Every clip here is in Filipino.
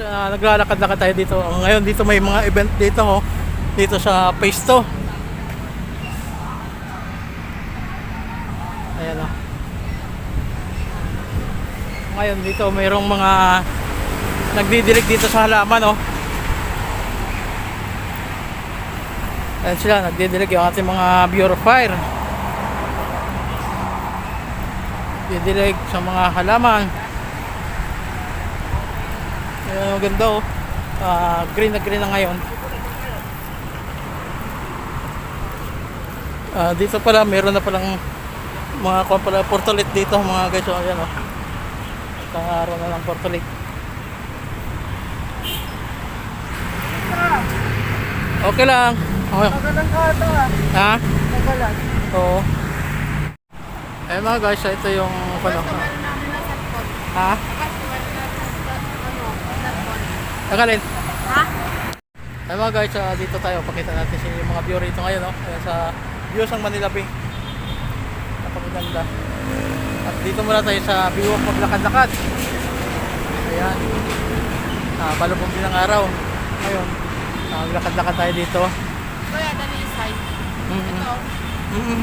uh, naglalakad-lakad tayo dito. Ngayon dito may mga event dito oh. Dito sa Phase 2. Ayan oh. Ngayon dito mayroong mga nagdidilig dito sa halaman oh. Ayan sila, nagdidilig yung ating mga Fire. Didilig sa mga halaman. Ang ganda oh. Ah, green na green na ngayon. Ah, dito pala, meron na palang mga kuwan pala, portolit dito mga guys. Oh, ayan oh. Nakaroon na ng portolit. Okay lang. Okay. Magalang ka ito ah. Ha? Magalang. Oo. Eh mga guys, ito yung ano. Ha? Nakalin. Ha? Eh mga guys, ah, dito tayo. Pakita natin sa yung mga view rito ngayon. No? Ayan sa views ng Manila Bay. Napakaganda. At dito muna tayo sa view of maglakad-lakad. Ayan. Ah, balubog din ang araw. Ngayon, ah, maglakad-lakad tayo dito. Kuya, dalisay. Mm-mm. Ito. Mm-mm.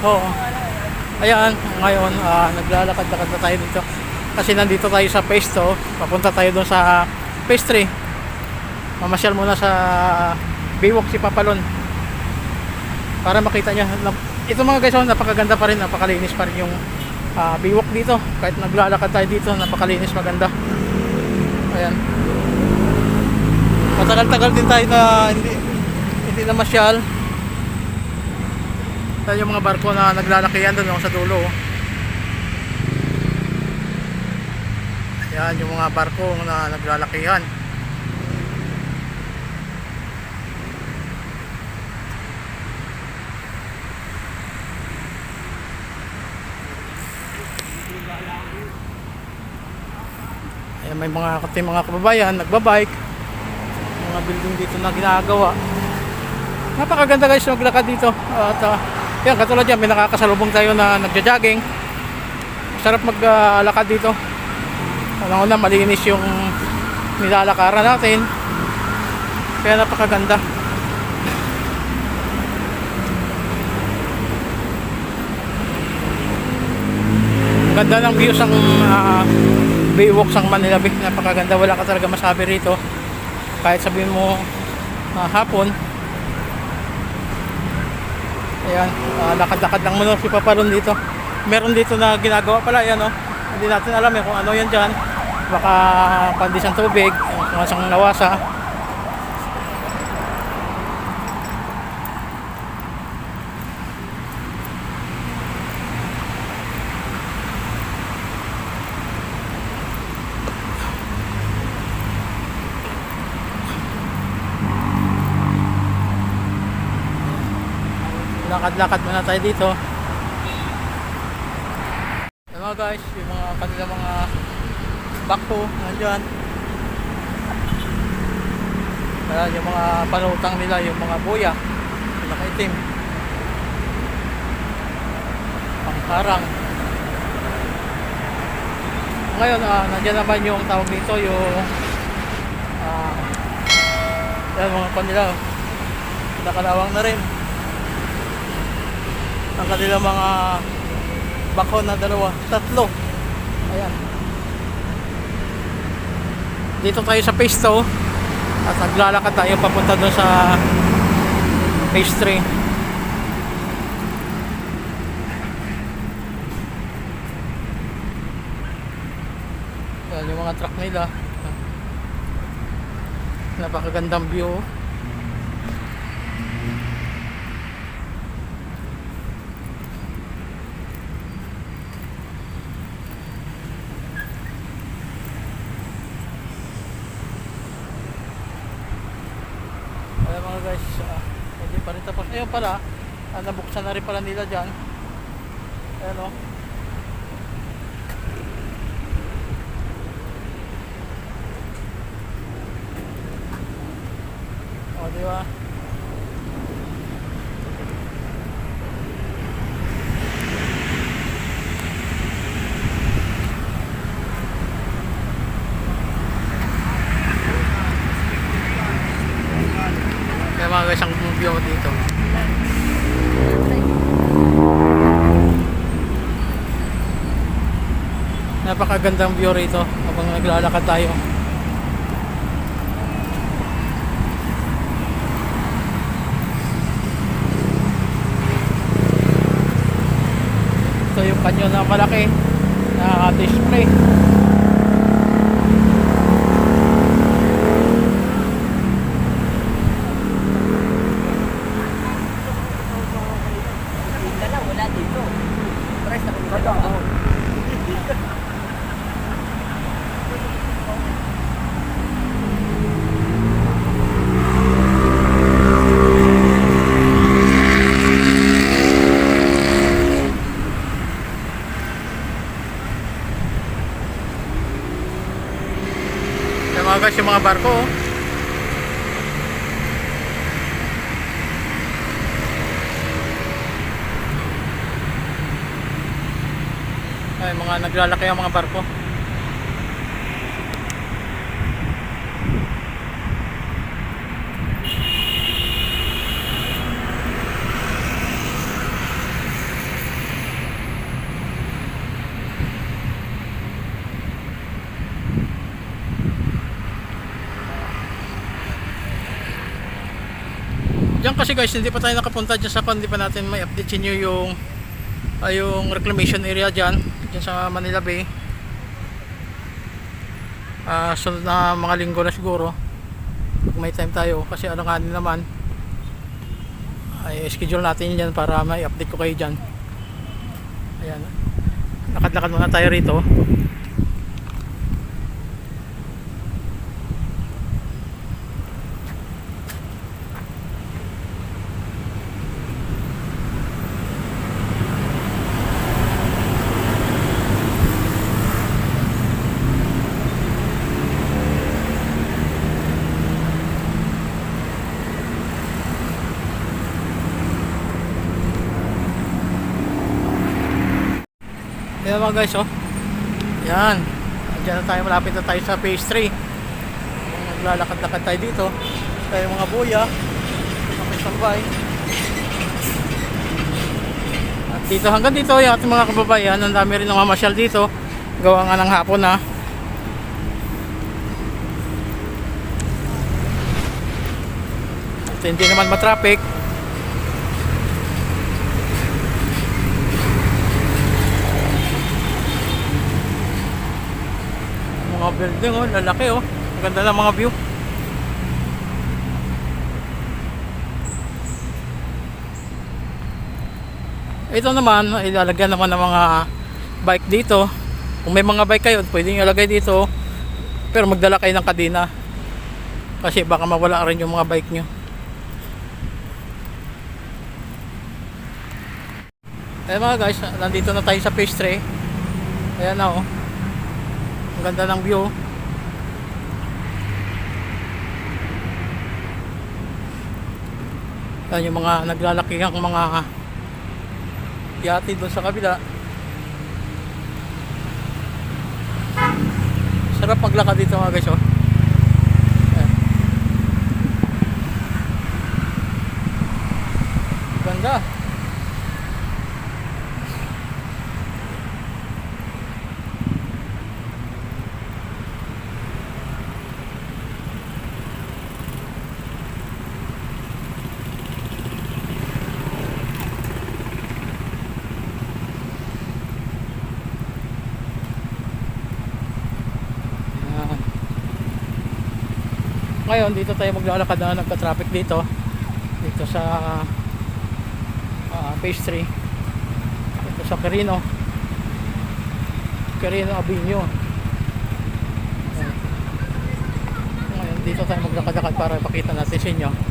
Oo. Ayan, ngayon ah, naglalakad-lakad na tayo dito. Kasi nandito tayo sa phase 2, papunta tayo doon sa phase 3. Mamasyal muna sa Baywalk si Papalon. Para makita na- Ito mga guys, oh, napakaganda pa rin, napakalinis pa rin yung ah, Baywalk dito. Kahit naglalakad tayo dito, napakalinis, maganda. Ayan. Matagal-tagal din tayo na hindi hindi na masyal. Tayo yung mga barko na naglalakihan doon oh, sa dulo. oh. Yan yung mga barko na naglalakihan. Ayan, may mga kating mga kababayan nagbabike. Mga building dito na ginagawa. Napakaganda guys maglakad dito. At uh, yan katulad yan may nakakasalubong tayo na nagja-jogging. Sarap maglakad dito alam ko na malinis yung nilalakaran natin. Kaya napakaganda. Ganda ng views ang uh, Baywalk sang Manila Bay napakaganda. Wala ka talaga masabi rito. Kahit sabihin mo ah, hapon. Ayan ah, lakad-lakad lang muna si Papalon dito. Meron dito na ginagawa pala yan oh. hindi natin alam eh kung ano yan dyan baka pandis ang tubig kung asang nawasa. Lakad-lakad muna tayo dito. Mga guys. Yung mga kanila mga bakpo nandyan Ayan, yung mga panutang nila yung mga buya yung nakaitim pangkarang ngayon ah, nandyan naman yung tawag dito yung ah, yan mga kanila nakalawang na rin ang kanilang mga bako na dalawa, tatlo. Ayan. Dito tayo sa phase 2 at naglalakad tayo papunta doon sa phase 3. Ayan yung mga truck nila. Napakagandang view. Ayan mga guys, ah, hindi Ayun pala, ah, nabuksan na rin pala nila dyan. Ayan o. O, di ba? Napakagandang view rito habang naglalakad tayo. Ito yung kanyon na malaki na display. wala dito. Price na kami Yung mga guys, yung mga barko. oh. Ay, mga naglalaki ang mga barko. Diyan kasi guys, hindi pa tayo nakapunta dyan sa hindi pa natin may update sa inyo yung ay yung reclamation area dyan, dyan sa Manila Bay. Ah, sunod na mga linggo na siguro. Pag may time tayo kasi alanganin naman ay schedule natin yan para may update ko kayo dyan. Ayan. Lakad-lakad muna tayo rito. Mga guys, oh. Yan. Diyan na tayo, malapit na tayo sa phase 3. Naglalakad-lakad tayo dito. Tayo mga buya. Mga tambay. At dito, hanggang dito yung ating mga kababayan. Ang dami rin namamasyal dito. Gawa nga ng hapon na. At hindi naman matraffic. Mga building oh, lalaki oh. Ang ganda ng mga view. Ito naman, ilalagyan naman ng mga bike dito. Kung may mga bike kayo, pwede nyo ilagay dito. Pero magdala kayo ng kadena. Kasi baka mawala rin yung mga bike nyo. Eh mga guys, nandito na tayo sa 3. Ayan na oh. Ang ganda ng view. Yan yung mga naglalaki ang mga yati doon sa kabila. Sarap maglakad dito mga guys oh. Ganda. Ayan. Ngayon, dito tayo maglalakad na nagka-traffic dito. Dito sa ah, phase 3. Dito sa Quirino. Quirino Avenue. Ngayon, dito tayo maglakad-lakad para ipakita natin sa inyo.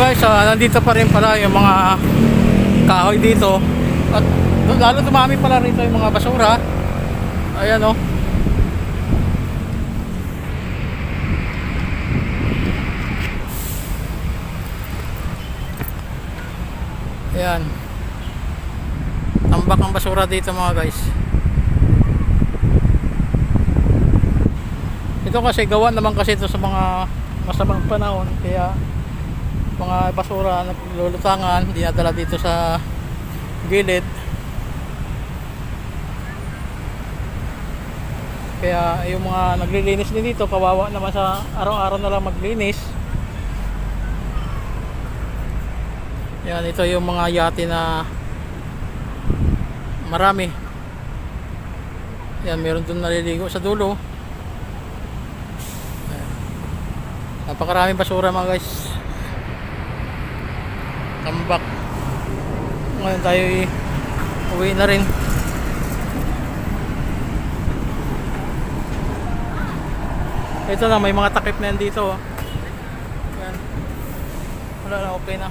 Guys, ah, nandito pa rin pala yung mga kahoy dito. At lalo dumami pala rito yung mga basura. Ayan oh. Ayan. Tambak ang basura dito mga guys. Ito kasi gawa naman kasi ito sa mga masamang panahon kaya mga basura naglulutangan dinadala dito sa gilid. Kaya yung mga naglilinis din dito kawawa naman sa araw-araw na lang maglinis. Yan ito yung mga yate na marami. Yan meron dun naliligo sa dulo. Napakaraming basura mga guys tambak ngayon tayo uwi na rin. Ito na may mga takip na yan dito oh. yan. Wala na okay na.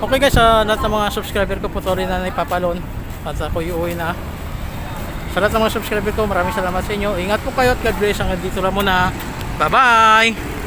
Okay guys sa lahat ng mga subscriber ko po rin na ipapalon at ako uuwi na. Sa lahat ng mga subscriber ko maraming salamat sa inyo. Ingat po kayo at God bless. Hanggang dito lang muna. Bye bye